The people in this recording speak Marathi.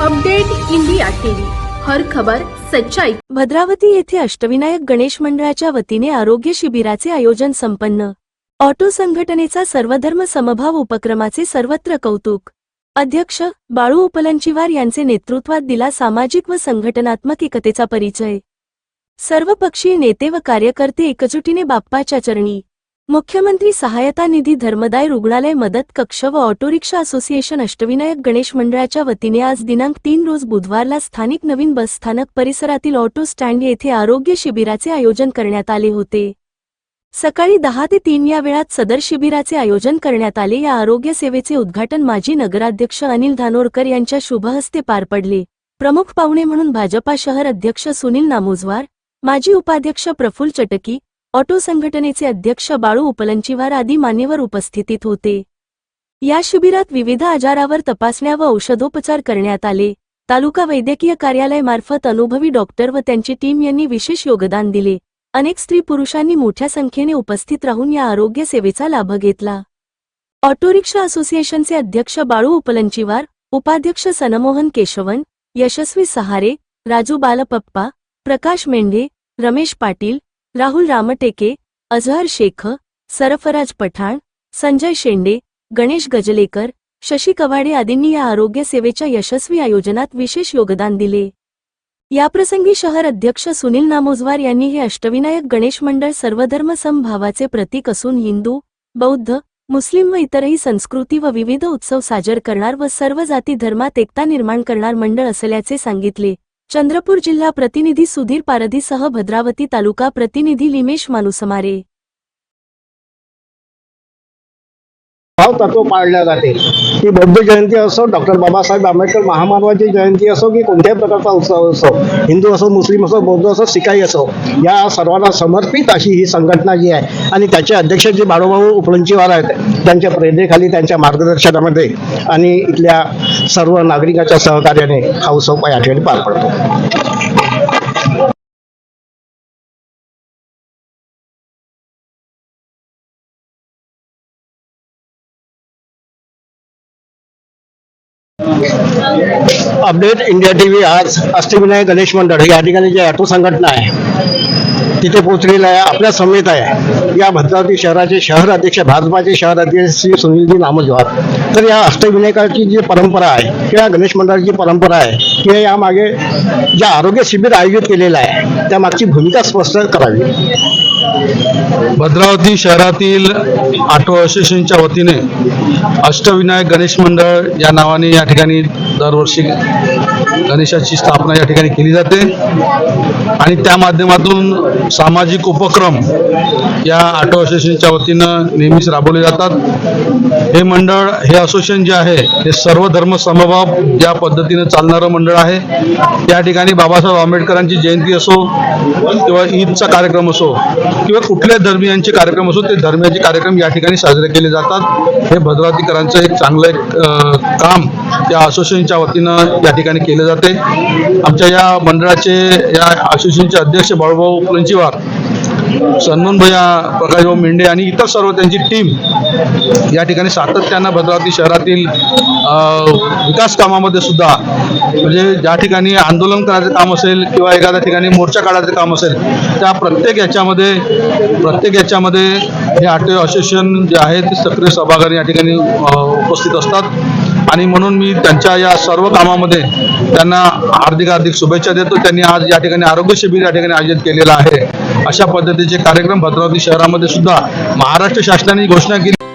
Update India TV. हर खबर सच्चाई. भद्रावती येथे अष्टविनायक गणेश मंडळाच्या वतीने आरोग्य शिबिराचे आयोजन संपन्न. ऑटो संघटनेचा सर्वधर्म समभाव उपक्रमाचे सर्वत्र कौतुक. अध्यक्ष बाळू उपलंचीवार यांचे नेतृत्वात दिला सामाजिक व संघटनात्मक एकतेचा परिचय. सर्वपक्षीय नेते व कार्यकर्ते एकजुटीने बाप्पाच्या चरणी. मुख्यमंत्री सहायता निधी धर्मदाय रुग्णालय मदत कक्ष व ऑटोरिक्षा असोसिएशन अष्टविनायक गणेश मंडळाच्या वतीने आज दिनांक तीन रोज बुधवारला स्थानिक नवीन बसस्थानक परिसरातील ऑटो स्टँड येथे आरोग्य शिबिराचे आयोजन करण्यात आले होते. सकाळी दहा ते तीन या वेळात सदर शिबिराचे आयोजन करण्यात आले. या आरोग्य सेवेचे उद्घाटन माजी नगराध्यक्ष अनिल धानोरकर यांच्या शुभहस्ते पार पडले. प्रमुख पाहुणे म्हणून भाजपा शहर अध्यक्ष सुनील नामोजवार माजी उपाध्यक्ष प्रफुल्ल चटकी ऑटो संघटनेचे अध्यक्ष बाळू उपलंचीवार आदी मान्यवर उपस्थितीत होते. या शिबिरात विविध आजारावर तपासण्या व औषधोपचार करण्यात आले. तालुका वैद्यकीय कार्यालय मार्फत अनुभवी डॉक्टर व त्यांची टीम यांनी विशेष योगदान दिले. अनेक स्त्री पुरुषांनी मोठ्या संख्येने उपस्थित राहून या आरोग्य सेवेचा लाभ घेतला. ऑटो रिक्षा असोसिएशनचे अध्यक्ष बाळू उपलंचीवार उपाध्यक्ष सनमोहन केशवन यशस्वी सहारे राजू बालपप्पा प्रकाश मेंढे रमेश पाटील राहुल रामटेके अझहर शेख सरफराज पठाण संजय शेंडे गणेश गजलेकर शशी कवाडे आदींनी या आरोग्य सेवेच्या यशस्वी आयोजनात विशेष योगदान दिले. याप्रसंगी शहर अध्यक्ष सुनील नामोजवार यांनी हे अष्टविनायक गणेश मंडळ सर्वधर्म समभावाचे प्रतीक असून हिंदू बौद्ध मुस्लिम व इतरही संस्कृती व विविध उत्सव साजर करणार व सर्व जाती धर्मात एकता निर्माण करणार मंडळ असल्याचे सांगितले. चंद्रपूर जिल्हा प्रतिनिधी सुधीर पारधीसह भद्रावती तालुका प्रतिनिधी लिमेश मानुसमारे. भाव तत्व पाळल्या जाते. ती बौद्ध जयंती असो डॉक्टर बाबासाहेब आंबेडकर महामानवाची जयंती असो की कोणत्याही प्रकारचा उत्सव असो हिंदू असो मुस्लिम असो बौद्ध असो शिकाई असो या सर्वांना समर्पित अशी ही संघटना जी आहे. आणि त्याचे अध्यक्ष जे बाळूभाऊ उपलंचीवार आहेत त्यांच्या प्रेरणेखाली त्यांच्या मार्गदर्शनामध्ये आणि इथल्या सर्व नागरिकाच्या सहकार्याने हा उत्सव या ठिकाणी पार पडतो. अपडेट इंडिया टीव्ही आज अष्टविनायक गणेश मंडळ या ठिकाणी जे ऑटो संघटना आहे तिथे पोहोचलेलं आहे आपल्या समेत आहे. या भद्रावती शहराचे शहर अध्यक्ष भाजपाचे शहर अध्यक्ष श्री सुनीलजी नामजवार तर या अष्टविनायकाची जी परंपरा आहे किंवा गणेश मंडळाची परंपरा आहे किंवा यामागे जे आरोग्य शिबिर आयोजित केलेलं आहे त्या मागची भूमिका स्पष्ट करावी. भद्रावती शहरातील ऑटो असोसिएशनच्या वतीने अष्टविनायक गणेश मंडळ या नावाने या ठिकाणी दरवर्षी गणेशाची स्थापना या ठिकाणी केली जाते. आणि त्या माध्यमातून सामाजिक उपक्रम या ऑटो असोसिएशनच्या वतीनं नेहमीच राबवले जातात. हे मंडळ हे असोसिएशन जे आहे हे सर्व धर्म समभाव ज्या पद्धतीनं चालणारं मंडळ आहे त्या ठिकाणी बाबासाहेब आंबेडकरांची जयंती असो किंवा ईदचा कार्यक्रम असो किंवा कुठल्या धर्मियांचे कार्यक्रम असो ते धर्मियाचे कार्यक्रम या ठिकाणी साजरे केले जातात. हे भद्रावतीकरांचं एक चांगलं एक काम या असोसिएशनच्या वतीनं या ठिकाणी केले जाते. आमच्या या मंडळाचे या असोसिएशनचे अध्यक्ष बाळूभाऊ पुलंचीवार सन्मान भैया प्रकाशभाऊ मेंढे आणि इतर सर्व त्यांची टीम या ठिकाणी सातत्यानं भद्रावती शहरातील विकास कामामध्ये सुद्धा म्हणजे ज्या ठिकाणी आंदोलन करायचं काम असेल किंवा एखाद्या ठिकाणी मोर्चा काढायचं काम असेल त्या प्रत्येक याच्यामध्ये प्रत्येक याच्यामध्ये हे आटे असोसिएशन जे आहे ते सक्रिय सहभागाने या ठिकाणी उपस्थित असतात. आणि म्हणून मी त्यांच्या या सर्व कामामध्ये त्यांना हार्दिक हार्दिक शुभेच्छा देतो. त्यांनी आज या ठिकाणी आरोग्य शिबिर या ठिकाणी आयोजित केलेलं आहे. अशा पद्धतीचे कार्यक्रम भद्रावती शहरामध्ये सुद्धा महाराष्ट्र शासनाने घोषणा केली.